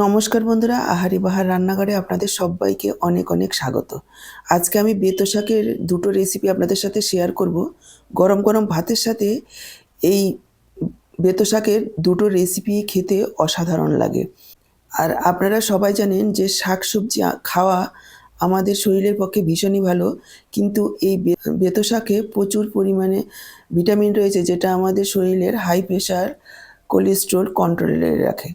নমস্কার বন্ধুরা, আহারি বাহার রান্নাঘরে আপনাদের সবাইকে অনেক অনেক স্বাগত। আজকে আমি বেতো শাকের দুটো রেসিপি আপনাদের সাথে শেয়ার করব। গরম গরম ভাতের সাথে এই বেতো শাকের দুটো রেসিপি খেতে অসাধারণ লাগে। আর আপনারা সবাই জানেন যে শাক সবজি খাওয়া আমাদের শরীরের পক্ষে ভীষণই ভালো, কিন্তু এই বেতো শাকে প্রচুর পরিমাণে ভিটামিন রয়েছে যেটা আমাদের শরীরের হাই প্রেশার কোলেস্ট্রল কন্ট্রোলে রাখে।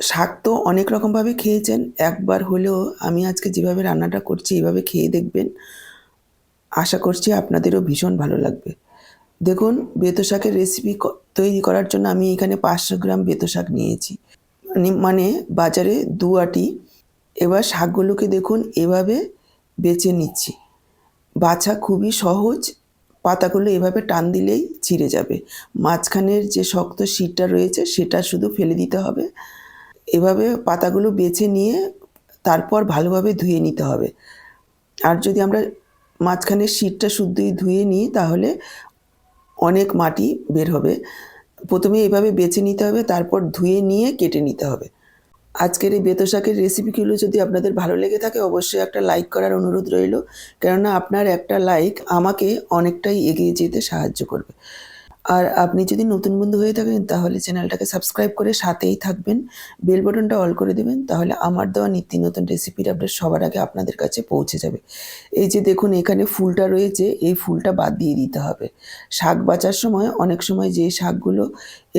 শাক তো অনেক রকমভাবে খেয়েছেন। একবার হলেও আমি আজকে যেভাবে রান্নাটা করছি এইভাবে খেয়ে দেখবেন। আশা করছি আপনাদেরও ভীষণ ভালো লাগবে। দেখুন, বেতো শাকের রেসিপি তৈরি করার জন্য আমি এখানে পাঁচশো গ্রাম বেতো শাক নিয়েছি। মানে- মানে বাজারে দু আটি। এবার শাকগুলোকে দেখুন, এভাবে বেছে নিচ্ছি। বাছা খুবই সহজ। পাতাগুলো এভাবে টান দিলেই ছিঁড়ে যাবে। মাঝখানের যে শক্ত শীটটা রয়েছে, সেটা শুধু ফেলে দিতে হবে। এভাবে পাতাগুলো বেছে নিয়ে তারপর ভালোভাবে ধুয়ে নিতে হবে। আর যদি আমরা মাঝখানের শীটটা শুদ্ধই ধুয়ে নিই, তাহলে অনেক মাটি বের হবে। প্রথমে এভাবে বেছে নিতে হবে, তারপর ধুয়ে নিয়ে কেটে নিতে হবে। আজকের এই বেতো শাকের রেসিপিগুলো যদি আপনাদের ভালো লেগে থাকে, অবশ্যই একটা লাইক করার অনুরোধ রইল। কেননা আপনার একটা লাইক আমাকে অনেকটাই এগিয়ে যেতে সাহায্য করবে। আর আপনি যদি নতুন বন্ধু হয়ে থাকেন, তাহলে চ্যানেলটাকে সাবস্ক্রাইব করে সাথেই থাকবেন। বেল বাটনটা অল করে দেবেন, তাহলে আমার দেওয়া নিত্য নতুন রেসিপির আপডেট সবার আগে আপনাদের কাছে পৌঁছে যাবে। এই যে দেখুন, এখানে ফুলটা রয়েছে, এই ফুলটা বাদ দিয়ে দিতে হবে। শাক বাঁচার সময় অনেক সময় যে শাকগুলো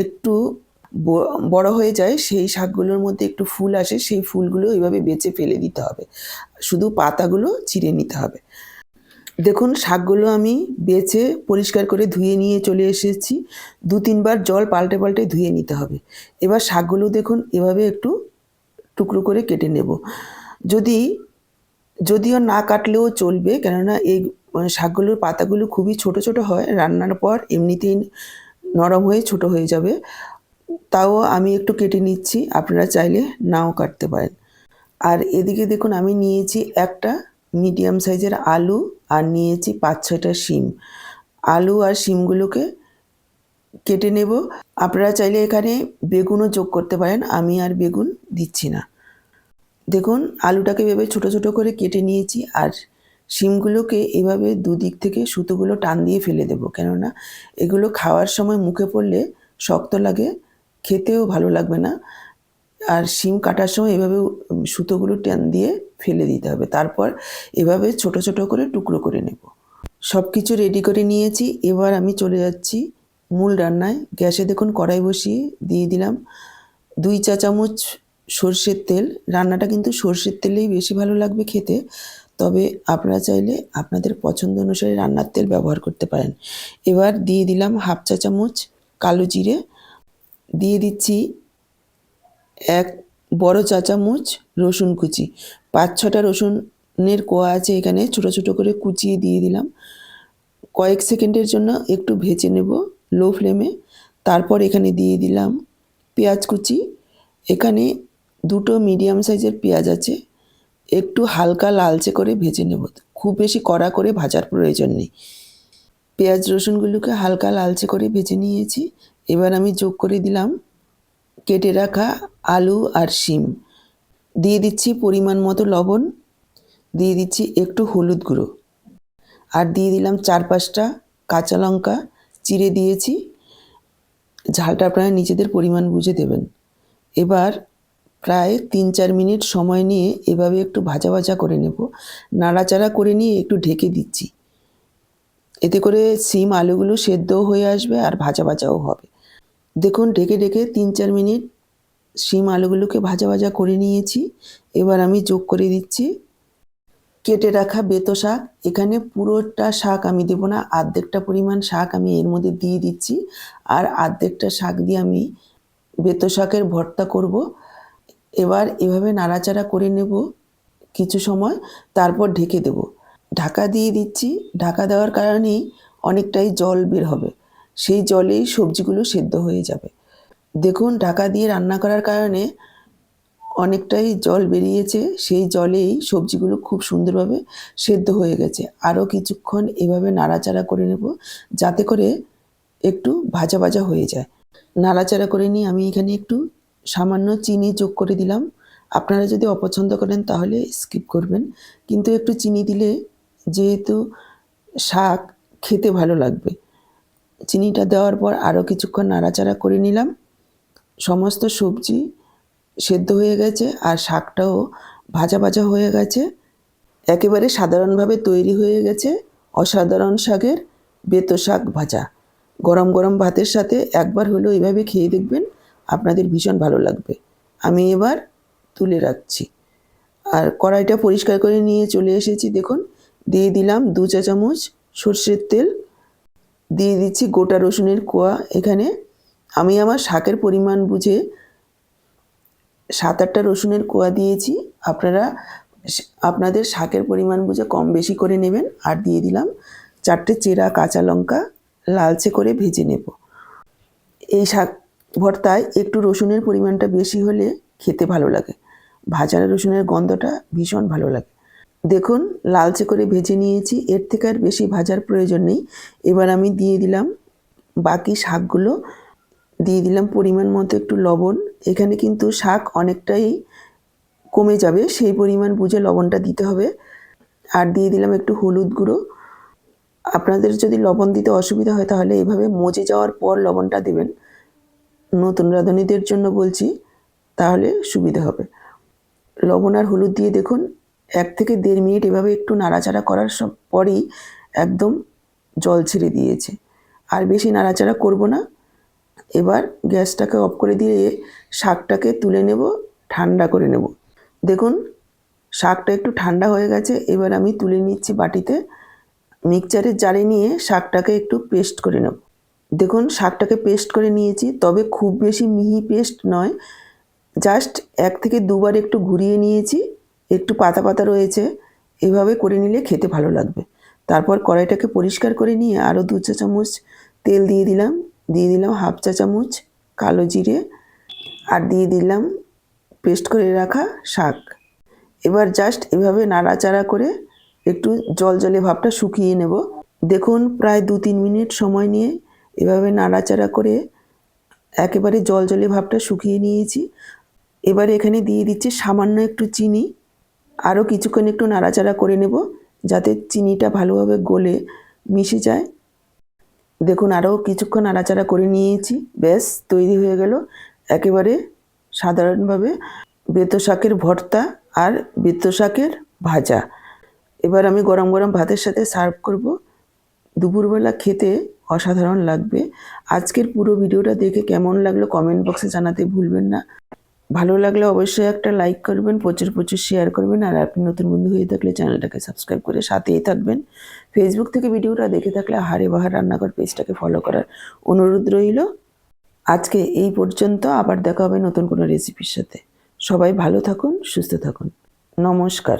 একটু বড় হয়ে যায়, সেই শাকগুলোর মধ্যে একটু ফুল আসে, সেই ফুলগুলো এইভাবে বেছে ফেলে দিতে হবে। শুধু পাতাগুলো চিড়ে নিতে হবে। দেখুন, শাকগুলো আমি বেছে পরিষ্কার করে ধুয়ে নিয়ে চলে এসেছি। দু তিনবার জল পাল্টে পাল্টে ধুয়ে নিতে হবে। এবার শাকগুলো দেখুন, এভাবে একটু টুকরো করে কেটে নেব। যদি, যদিও না কাটলেও চলবে, কেননা এই মানে শাকগুলোর পাতাগুলো খুবই ছোট ছোট হয়, রান্নার পর এমনিতেই নরম হয়ে ছোট হয়ে যাবে। তাও আমি একটু কেটে নিচ্ছি, আপনারা চাইলে নাও কাটতে পারেন। আর এদিকে দেখুন, আমি নিয়েছি একটা মিডিয়াম সাইজের আলু আর নিয়েছি পাঁচ ছয়টা শিম। আলু আর শিমগুলোকে কেটে নেব। আপনারা চাইলে এখানে বেগুনও যোগ করতে পারেন, আমি আর বেগুন দিচ্ছি না। দেখুন, আলুটাকে এভাবে ছোটো ছোটো করে কেটে নিয়েছি আর শিমগুলোকে এভাবে দুদিক থেকে সুতোগুলো টান দিয়ে ফেলে দেবো। কেননা, এগুলো খাওয়ার সময় মুখে পড়লে শক্ত লাগে, খেতেও ভালো লাগবে না। আর শিম কাটার সময় এভাবে সুতোগুলো টান দিয়ে ফেলে দিতে হবে। তারপর এভাবে ছোট ছোট করে টুকরো করে নেব। সব কিছু রেডি করে নিয়েছি। এবার আমি চলে যাচ্ছি মূল রান্নায়। গ্যাসে দেখুন কড়াই বসিয়ে দিয়ে দিলাম দুই চা চামচ সর্ষের তেল। রান্নাটা কিন্তু সর্ষের তেলেই বেশি ভালো লাগবে খেতে। তবে আপনারা চাইলে আপনাদের পছন্দ অনুসারে রান্নার তেল ব্যবহার করতে পারেন। এবার দিয়ে দিলাম হাফ চা চামচ কালো জিরে। দিয়ে দিচ্ছি এক বড় চা চামচ রসুন কুচি। পাঁচ ছটা রসুনের কোয়া আছে এখানে, ছোটো ছোটো করে কুচিয়ে দিয়ে দিলাম। কয়েক সেকেন্ডের জন্য একটু ভেজে নেব লো ফ্লেমে। তারপর এখানে দিয়ে দিলাম পেঁয়াজ কুচি। এখানে দুটো মিডিয়াম সাইজের পেঁয়াজ আছে, একটু হালকা লালচে করে ভেজে নেব। খুব বেশি কড়া করে ভাজার প্রয়োজন নেই। পেঁয়াজ রসুনগুলোকে হালকা লালচে করে ভেজে নিয়েছি। এবার আমি যোগ করে দিলাম কেটে রাখা আলু আর শিম। দিয়ে দিচ্ছি পরিমাণ মতো লবণ, দিয়ে দিচ্ছি একটু হলুদ গুঁড়ো। আর দিয়ে দিলাম চার পাঁচটা কাঁচা লঙ্কা, চিড়ে দিয়েছি। ঝালটা আপনারা নিজেদের পরিমাণ বুঝে দেবেন। এবার প্রায় তিন চার মিনিট সময় নিয়ে এভাবে একটু ভাজা ভাজা করে নেব। নাড়াচাড়া করে নিয়ে একটু ঢেকে দিচ্ছি। এতে করে সিম আলুগুলো সেদ্ধও হয়ে আসবে আর ভাজা ভাজাও হবে। দেখুন, ঢেকে ঢেকে তিন চার মিনিট শিম আলুগুলোকে ভাজা ভাজা করে নিয়েছি। এবার আমি যোগ করে দিচ্ছি। কেটে রাখা বেতো শাক। এখানে পুরোটা শাক আমি দেবো না, আর্ধেকটা পরিমাণ শাক আমি এর মধ্যে দিয়ে দিচ্ছি। আর আর্ধেকটা শাক দিয়ে আমি বেতো শাকের ভর্তা করব। এবার এভাবে নাড়াচাড়া করে নেব কিছু সময়, তারপর ঢেকে দেব। ঢাকা দিয়ে দিচ্ছি। ঢাকা দেওয়ার কারণেই অনেকটাই জল বের হবে। সেই জলেই সবজিগুলো সেদ্ধ হয়ে যাবে। দেখুন, ঢাকা দিয়ে রান্না করার কারণে অনেকটাই জল বেরিয়েছে। সেই জলেই সবজিগুলো খুব সুন্দরভাবে সেদ্ধ হয়ে গেছে। আরও কিছুক্ষণ এভাবে নাড়াচাড়া করে নেব যাতে করে একটু ভাজা ভাজা হয়ে যায়। নাড়াচাড়া করে নিয়ে আমি এখানে একটু সামান্য চিনি যোগ করে দিলাম। আপনারা যদি অপছন্দ করেন তাহলে স্কিপ করবেন। কিন্তু একটু চিনি দিলে যেহেতু শাক খেতে ভালো লাগবে। চিনিটা দেওয়ার পর আরও কিছুক্ষণ নাড়াচাড়া করে নিলাম। সমস্ত সবজি সেদ্ধ হয়ে গেছে আর শাকটাও ভাজা ভাজা হয়ে গেছে। একেবারে সাধারণভাবে তৈরি হয়ে গেছে অসাধারণ শাকের বেতো শাক ভাজা। গরম গরম ভাতের সাথে একবার হলেও এভাবে খেয়ে দেখবেন আপনাদের ভীষণ ভালো লাগবে। আমি এবার তুলে রাখছি। আর কড়াইটা পরিষ্কার করে নিয়ে চলে এসেছি, দেখুন, দিয়ে দিলাম দু চা চামচ সর্ষের তেল, দিয়ে দিচ্ছি গোটা রসুনের কোয়া এখানে। আমি আমার শাকের পরিমাণ বুঝে সাত আটটা রসুনের কোয়া দিয়েছি। আপনারা আপনাদের শাকের পরিমাণ বুঝে কম বেশি করে নেবেন আর দিয়ে দিলাম চারটে চেরা কাঁচা লঙ্কা লালচে করে ভেজে নেব। এই শাক ভর্তায় একটু রসুনের পরিমাণটা বেশি হলে খেতে ভালো লাগে। ভাজা রসুনের গন্ধটা ভীষণ ভালো লাগে। দেখুন, লালচে করে ভেজে নিয়েছি, এর থেকে আর বেশি ভাজার প্রয়োজন নেই। এবার আমি দিয়ে দিলাম বাকি শাকগুলো দিয়ে দিলাম পরিমাণ মতো একটু লবণ। এখানে কিন্তু শাক অনেকটাই কমে যাবে, সেই পরিমাণ বুঝে লবণটা দিতে হবে। আর দিয়ে দিলাম একটু হলুদ গুঁড়ো। আপনাদের যদি লবণ দিতে অসুবিধা হয় তাহলে এভাবে মজে যাওয়ার পর লবণটা দেবেন। নতুন রাঁধুনিদের জন্য বলছি, তাহলে সুবিধা হবে। লবণ আর হলুদ দিয়ে দেখুন, এক থেকে দেড় মিনিট এভাবে একটু নাড়াচাড়া করার পরই একদম জল ছেড়ে দিয়েছে। আর বেশি নাড়াচাড়া করব না এবার গ্যাসটাকে অফ করে দিয়ে শাকটাকে তুলে নেব, ঠান্ডা করে নেব। দেখুন, শাকটা একটু ঠান্ডা হয়ে গেছে, এবার আমি তুলে নিচ্ছি বাটিতে। মিক্সচারের জারে নিয়ে শাকটাকে একটু পেস্ট করে নেব। দেখুন, শাকটাকে পেস্ট করে নিয়েছি, তবে খুব বেশি মিহি পেস্ট নয়। জাস্ট এক থেকে দুবার একটু ঘুরিয়ে নিয়েছি, একটু পাতা পাতা রয়েছে। এভাবে করে নিলে খেতে ভালো লাগবে। তারপর কড়াইটাকে পরিষ্কার করে নিয়ে আরও দু চা চামচ তেল দিয়ে দিলাম। দিয়ে দিলাম হাফ চা চামচ কালো জিরে আর দিয়ে দিলাম পেস্ট করে রাখা শাক। এবার জাস্ট এভাবে নাড়াচাড়া করে একটু জল জলে ভাবটা শুকিয়ে নেব। দেখুন প্রায় দু তিন মিনিট সময় নিয়ে এভাবে নাড়াচাড়া করে একেবারে জল জলে ভাবটা শুকিয়ে নিয়েছি। এবারে এখানে দিয়ে দিচ্ছি সামান্য একটু চিনি। আরও কিছুক্ষণ একটু নাড়াচাড়া করে নেব যাতে চিনিটা ভালোভাবে গলে মিশে যায়। দেখুন আরও কিছুক্ষণ নাড়াচাড়া করে নিয়েছি। ব্যাস, তৈরি হয়ে গেল একেবারে সাধারণভাবে বেতো শাকের ভর্তা আর বেতো শাকের ভাজা। এবার আমি গরম গরম ভাতের সাথে সার্ভ করব। দুপুরবেলা খেতে অসাধারণ লাগবে। আজকের পুরো ভিডিওটা দেখে কেমন লাগল কমেন্ট বক্সে জানাতে ভুলবেন না। ভালো লাগলে অবশ্যই একটা লাইক করবেন, প্রচুর প্রচুর শেয়ার করবেন, আর আপনি নতুন বন্ধু হয়ে থাকলে চ্যানেলটাকে সাবস্ক্রাইব করে সাথেই থাকবেন। ফেসবুক থেকে ভিডিওটা দেখে থাকলে হারে বাহার রান্নাঘর পেজটাকে ফলো করার অনুরোধ রইল। আজকে এই পর্যন্ত, আবার দেখা হবে নতুন কোনো রেসিপির সাথে। সবাই ভালো থাকুন, সুস্থ থাকুন। নমস্কার।